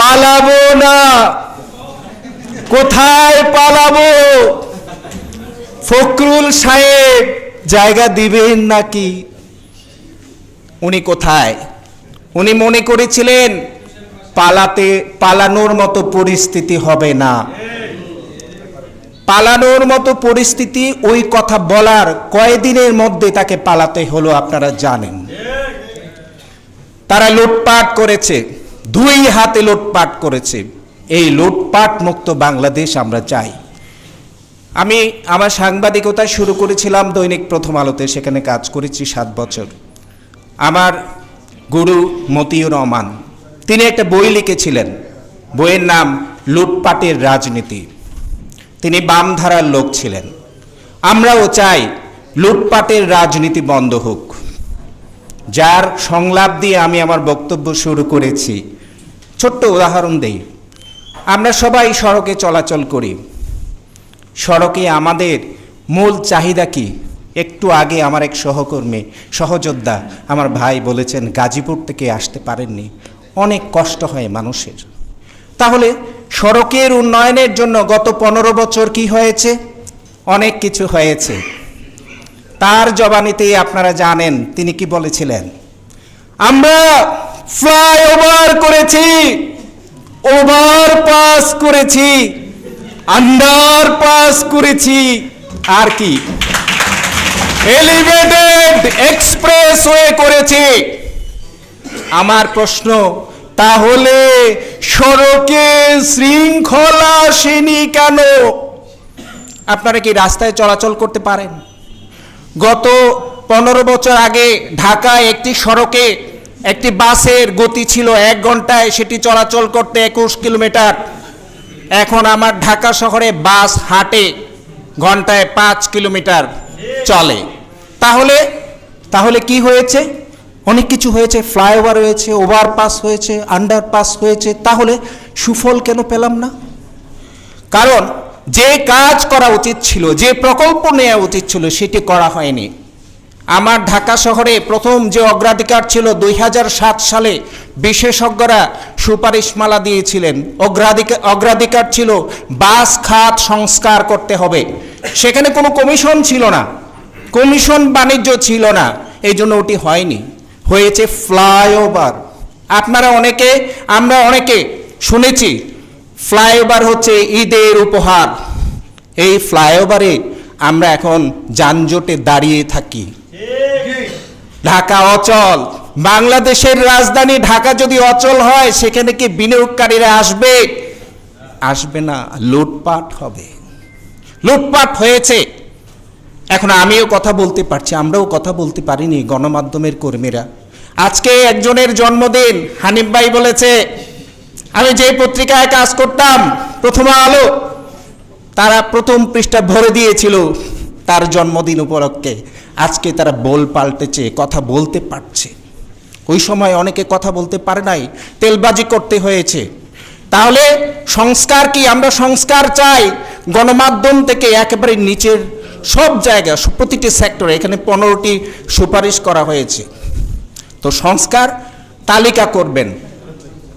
পালাবো না। কোথায় পালাবো? ফখরুল সাহেব জায়গা দিবেন নাকি? উনি কোথায়? উনি মনে করেছিলেন, পালাতে, পালানোর মতো পরিস্থিতি হবে না। পালানোর মতো পরিস্থিতি ওই কথা বলার কয়দিনের মধ্যে তাকে পালাতে হলো আপনারা জানেন। তারা লুটপাট করেছে। দুই হাতে লুটপাট করেছে। এই লুটপাট মুক্ত বাংলাদেশ আমরা চাই। আমি আমার সাংবাদিকতা শুরু করেছিলাম দৈনিক প্রথম আলোতে, সেখানে কাজ করেছি সাত বছর। আমার গুরু মতিউর রহমান, তিনি একটা বই লিখেছিলেন। বইয়ের নাম লুটপাটের রাজনীতি। তিনি বামধারার লোক ছিলেন। আমরাও চাই লুটপাটের রাজনীতি বন্ধ হোক। যার সংলাপ দিয়ে আমি আমার বক্তব্য শুরু করেছি ছোট্ট উদাহরণ দেই। আমরা সবাই সড়কে চলাচল করি। সড়কে আমাদের মূল চাহিদা কি? একটু আগে আমার এক সহকর্মী, সহযোদ্ধা আমার ভাই বলেছেন, গাজীপুর থেকে আসতে পারেননি। অনেক কষ্ট হয় মানুষের। তাহলে সড়কের উন্নয়নের জন্য গত পনেরো বছর কি হয়েছে? অনেক কিছু হয়েছে। তার জবানিতে আপনারা জানেন, তিনি কি বলেছিলেন? আমরা ফ্লাইওভার করেছি। ওভার পাস করেছি। আন্ডার পাস করেছি। আর কি? এলিভেটেড এক্সপ্রেসওয়ে করেছি। আমার প্রশ্ন, তাহলে সড়কে শৃঙ্খলা আসেনি কেন? আপনারা কি রাস্তায় চলাচল করতে পারেন? গত পনেরো বছর আগে ঢাকায় একটি সড়কে একটি বাসের গতি ছিল এক ঘন্টায়, সেটি চলাচল করতে একুশ কিলোমিটার। এখন আমার ঢাকা শহরে বাস হাঁটে, ঘন্টায় পাঁচ কিলোমিটার চলে। তাহলে তাহলে কি হয়েছে? অনেক কিছু হয়েছে, ফ্লাইওভার হয়েছে, ওভারপাস হয়েছে, আন্ডারপাস হয়েছে, তাহলে সুফল কেন পেলাম না? কারণ, যে কাজ করা উচিত ছিল, যে প্রকল্প নেওয়া উচিত ছিল, সেটি করা হয়নি। আমার ঢাকা শহরে প্রথম যে অগ্রাধিকার ছিল দুই হাজার সাত সালে, বিশেষজ্ঞরা সুপারিশমালা দিয়েছিলেন। অগ্রাধিকার অগ্রাধিকার ছিল বাস খাত সংস্কার করতে হবে। সেখানে কোনো কমিশন ছিল না। কমিশন বাণিজ্য ছিল না। এই জন্য ওটি হয়নি। হয়েছে ফ্লাইওভার। আপনারা অনেকে, আমরা অনেকে শুনেছি, ফ্লাইওভার হচ্ছে ঈদের উপহার। এই ফ্লাইওভারে আমরা এখন যানজটে দাঁড়িয়ে থাকি। ঢাকা অচল। বাংলাদেশের রাজধানী ঢাকা যদি অচল হয়, সেখানে কি বিনিয়োগকারীরা আসবে? আসবে না, লুটপাট হবে। লুটপাট হয়েছে। এখন আমিও কথা বলতে পারছি, আমরাও কথা বলতে পারিনি গণমাধ্যমের কর্মীরা। আজকে একজনের জন্মদিন, হানিফ ভাই বলেছে, আমি যে পত্রিকায় কাজ করতাম, প্রথম আলো, তারা প্রথম পৃষ্ঠা ভরে দিয়েছিল তার জন্মদিন উপলক্ষে। আজকে তারা বল পাল্টেছে, কথা বলতে পারছে। ওই সময় অনেকে কথা বলতে পারে নাই, তেলবাজি করতে হয়েছে। তাহলে সংস্কার কি? আমরা সংস্কার চাই। গণমাধ্যম থেকে একেবারে নিচের সব জায়গা, প্রতিটি সেক্টরে এখানে পনেরোটি সুপারিশ করা হয়েছে। তো সংস্কার তালিকা করবেন।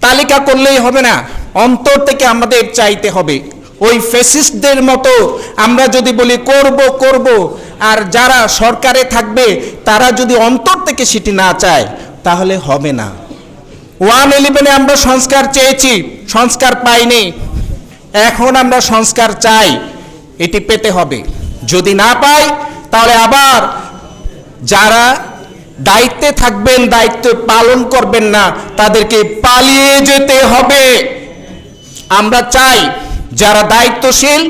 তালিকা করলেই হবে না, অন্তর থেকে আমাদের চাইতে হবে। ওই ফেসিস্টদের মতো আমরা যদি বলি, করব করব আর যারা সরকারে থাকবে, তারা যদি অন্তর থেকে সেটি না চায়, তাহলে হবে না। ওয়ান ইলেভেনে আমরা সংস্কার চেয়েছি, সংস্কার পাইনি। এখন আমরা সংস্কার চাই, এটি পেতে হবে। যদি না পাই, তাহলে আবার যারা দায়িত্বে থাকবেন, দায়িত্ব পালন করবেন না, তাদেরকে পালিয়ে যেতে হবে। আমরা চাই যারা দায়িত্বশীল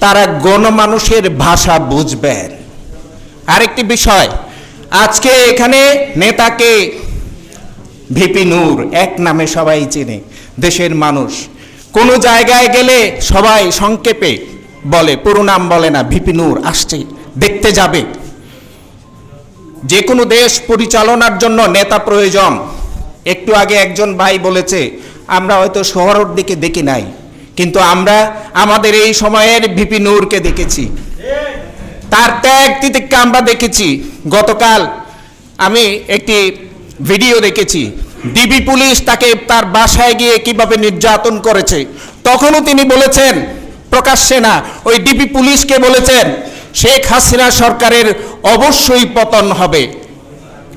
তারা গণমানুষের ভাষা বুঝবেন। আরেকটি বিষয়, আজকে এখানে নেতাকে ভিপি নূর, এক নামে সবাই চেনে, দেশের মানুষ। কোনো জায়গায় গেলে সবাই সংক্ষেপে বলে, পুরো নাম বলে না, ভিপি নূর আসছে, দেখতে যাবে। যে কোনো দেশ পরিচালনার জন্য নেতা প্রয়োজন। একটু আগে একজন ভাই বলেছে, আমরা হয়তো শহরের দিকে দেখি নাই। কিন্তু আমরা আমাদের এই সময়ের ভিপি নূরকে দেখেছি। তার ত্যাগ তিতিককে আমরা দেখেছি। গতকাল আমি একটি ভিডিও দেখেছি। ডিবি পুলিশ তাকে তার বাসায় গিয়ে কীভাবে নির্যাতন করেছে। তখনও তিনি বলেছেন, প্রকাশ্যে না, ওই ডিবি পুলিশকে বলেছেন, শেখ হাসিনা সরকারের অবশ্যই পতন হবে।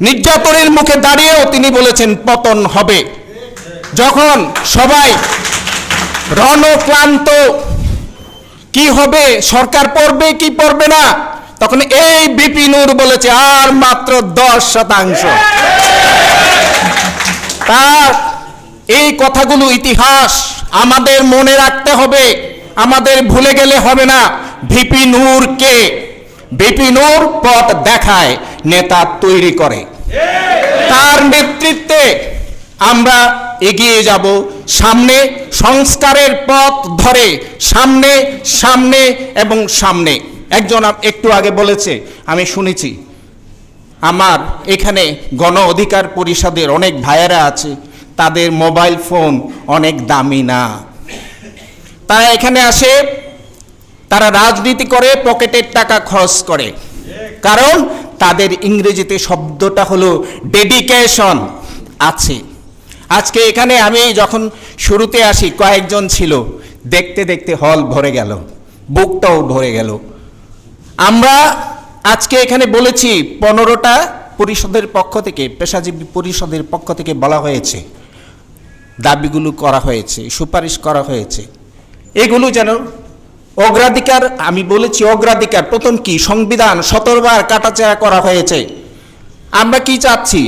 নির্যাতনের মুখে দাঁড়িয়েও তিনি বলেছেন, পতন হবে। যখন সবাই রণক্লান্ত। কি হবে? সরকার পড়বে কি পড়বে না? তখন এই বিপিনুর বলেছে, আর মাত্র দশ শতাংশ। তার এই কথাগুলো ইতিহাস আমাদের মনে রাখতে হবে। আমাদের ভুলে গেলে হবে না। ভিপি নূরকে ভিপি পথ দেখায়, নেতা তৈরি করে। তার নেতৃত্বে আমরা এগিয়ে যাব। সামনে সংস্কারের পথ ধরে, সামনে সামনে এবং সামনে। একজন একটু আগে বলেছে, আমি শুনেছি, আমার এখানে গণ অধিকার পরিষদের অনেক ভাইয়েরা আছে, তাদের মোবাইল ফোন অনেক দামি না। তারা এখানে আসে, তারা রাজনীতি করে, পকেটের টাকা খরচ করে। কারণ তাদের ইংরেজিতে শব্দটা হলো ডেডিকেশন আছে। আজকে এখানে আমি যখন শুরুতে আসি, কয়েকজন ছিল। দেখতে দেখতে হল ভরে গেল, বুকটাও ভরে গেল। আমরা আজকে এখানে বলেছি, পনেরোটা পরিষদের পক্ষ থেকে, পেশাজীবী পরিষদের পক্ষ থেকে বলা হয়েছে। দাবিগুলো করা হয়েছে, সুপারিশ করা হয়েছে। এগুলো যেন অগ্রাধিকার, আমি বলেছি অগ্রাধিকার, প্রথম কি? সংবিধান সতর্বার কাটাচেরা করা হয়েছে। আমরা কি চাচ্ছি?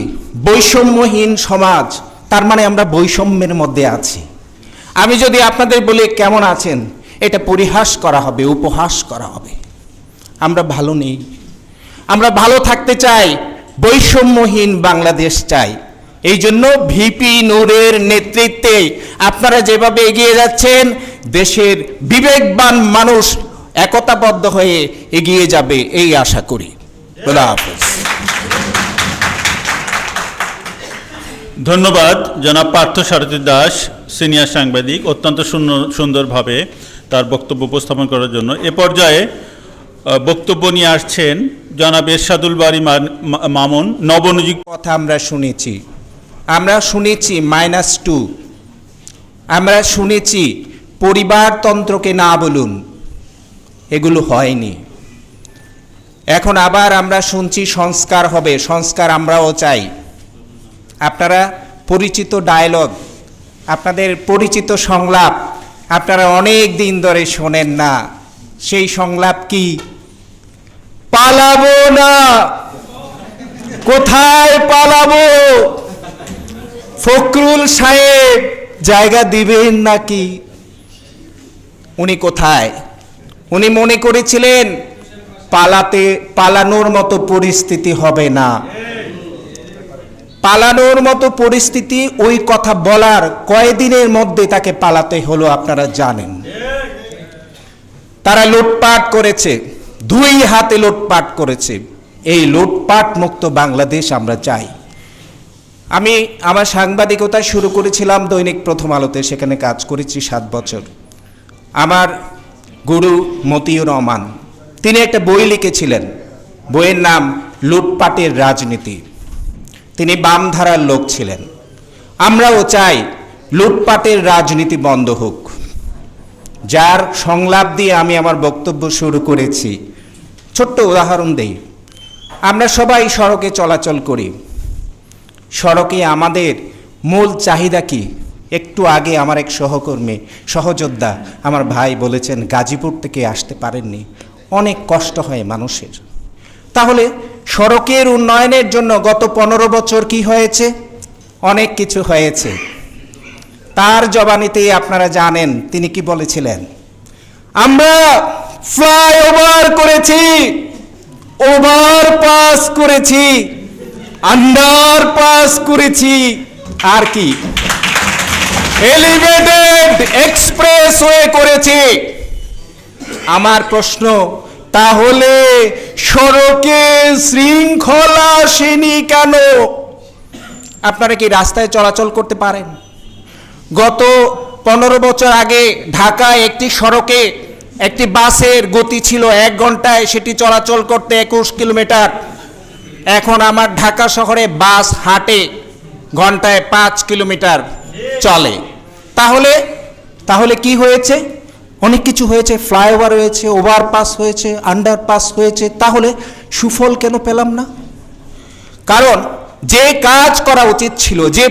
বৈষম্যহীন সমাজ। তার মানে আমরা বৈষম্যের মধ্যে আছি। আমি যদি আপনাদের বলি কেমন আছেন, এটা পরিহাস করা হবে, উপহাস করা হবে। আমরা ভালো নেই। আমরা ভালো থাকতে চাই, বৈষম্যহীন বাংলাদেশ চাই। এই জন্য ভিপি নূরের নেতৃত্বে আপনারা যেভাবে এগিয়ে যাচ্ছেন, দেশের বিবেকবান মানুষ একতাবদ্ধ হয়ে এগিয়ে যাবে, এই আশা করি। খোদা হাফেজ। ধন্যবাদ, জনাব পার্থ সারথী দাস, সিনিয়র সাংবাদিক, অত্যন্ত সুন্দর- সুন্দরভাবে তার বক্তব্য উপস্থাপন করার জন্য। এ পর্যায়ে বক্তব্য নিয়ে আসছেন জনাব এরশাদুল বাড়ি মামুন, নবনিযুক্ত কথা আমরা শুনেছি। আমরা শুনেছি মাইনাস টু আমরা শুনেছি পরিবারতন্ত্রকে না বলুন, এগুলো হয়নি। এখন আবার আমরা শুনছি সংস্কার হবে, সংস্কার আমরাও চাই। আপনারা পরিচিত ডায়লগ আপনাদের পরিচিত সংলাপ আপনারা অনেক দিন ধরে শোনেন না। সেই সংলাপ কি? পালাবো না। কোথায় পালাবো? ফখরুল সাহেব জায়গা দিবেন নাকি? উনি কোথায়? উনি মনে করেছিলেন, পালাতে, পালানোর মতো পরিস্থিতি হবে না। পালানোর মতো পরিস্থিতি ওই কথা বলার কয়দিনের মধ্যে তাকে পালাতে হলো আপনারা জানেন। তারা লুটপাট করেছে, দুই হাতে লুটপাট করেছে। এই লুটপাট মুক্ত বাংলাদেশ আমরা চাই। আমি আমার সাংবাদিকতা শুরু করেছিলাম দৈনিক প্রথম আলোতে, সেখানে কাজ করেছি সাত বছর। আমার গুরু মতিউর রহমান, তিনি একটা বই লিখেছিলেন, বইয়ের নাম লুটপাটের রাজনীতি। তিনি বামধারার লোক ছিলেন। আমরাও চাই লুটপাটের রাজনীতি বন্ধ হোক। যার সংলাপ দিয়ে আমি আমার বক্তব্য শুরু করেছি, ছোট্ট উদাহরণ দেই। আমরা সবাই সড়কে চলাচল করি। সড়কে আমাদের মূল চাহিদা কি? একটু আগে আমার এক সহকর্মী, সহযোদ্ধা আমার ভাই বলেছেন, গাজীপুর থেকে আসতে পারেননি। অনেক কষ্ট হয় মানুষের। তাহলে সড়কের উন্নয়নের জন্য গত পনেরো বছর কি হয়েছে? অনেক কিছু হয়েছে। তার জবানিতেই আপনারা জানেন তিনি কি বলেছিলেন? আমরা ফ্লাইওভার করেছি, ওভার পাস করেছি, আন্ডার পাস করেছি, আর কি? এলিভেটেড এক্সপ্রেসওয়ে করেছি। আমার প্রশ্ন তাহলে সড়কে শৃঙ্খলা আসেনি কেন? আপনারা কি রাস্তায় চলাচল করতে পারেন? গত পনেরো বছর আগে ঢাকায় একটি সড়কে একটি বাসের গতি ছিল এক ঘন্টায়, সেটি চলাচল করতে একুশ কিলোমিটার। এখন আমার ঢাকা শহরে বাস হাঁটে ঘন্টায় পাঁচ কিলোমিটার চলে। তাহলে তাহলে কি হয়েছে? অনেক কিছু হয়েছে ফ্লাইওভার হয়েছে ওভারপাস হয়েছে আন্ডারপাস হয়েছে, তাহলে সুফল কেন পেলাম না? কারণ যে কাজ করা উচিত ছিল, যে